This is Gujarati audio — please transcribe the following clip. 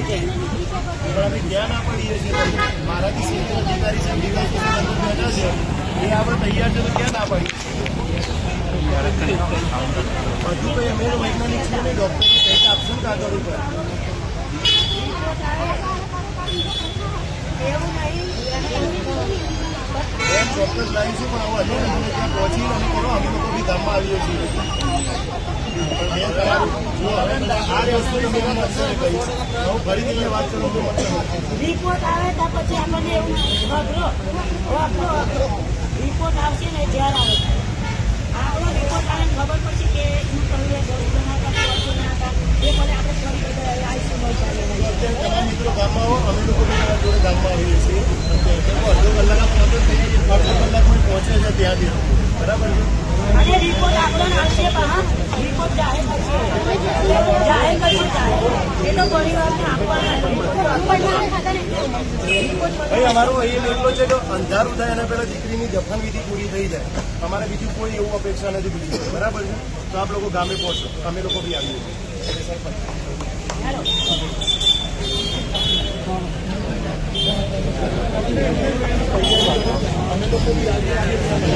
અમે ક્યાં ના પડીએ છીએ મારાથી સીનિયર અધિકારી છે એ આપણે તૈયાર છે ક્યાં ના પડી? બધું કઈ અમે વૈજ્ઞાનિક છીએ ને ડોક્ટર ટેસ્ટ આપશું ને કાગળ ઉપર? ચોક્કસ લાવીશું, પણ હવે હજુ પહોંચીને અમે કરો અમે લોકો બી ધામમાં આવીએ છીએ. જો હવે રિપોર્ટ આવે ત્યાં પછી આપણને એવું વાપરો રિપોર્ટ આવશે ને જ્યારે આવે. આપણો રિપોર્ટ આવે ખબર પડશે કે શું કહ્યું એ ના હતા દોસ્તો ના હતા એ ભલે આપણે ફરી બધા આવીશું ચાલે અત્યારે મિત્રો ગામમાં આવો અમે લોકો જોડે ગામમાં આવીએ છીએ. અડધો કલાક પહોંચે અડધો કલાક પહોંચે છે ત્યાંથી બરાબર છે? અને રિપોર્ટ આપણને આવશે પણ ભાઈ, અમારો એમ એટલો છે કે અંધારું થાય એના પહેલા દીકરીની દફન વિધિ પૂરી થઈ જાય. અમારે બીજું કોઈ એવું અપેક્ષા નથી બીજી બરાબર છે? તો આપ લોકો ગામે પહોંચો. અમે લોકો બી અમે લોકો બી આવીએ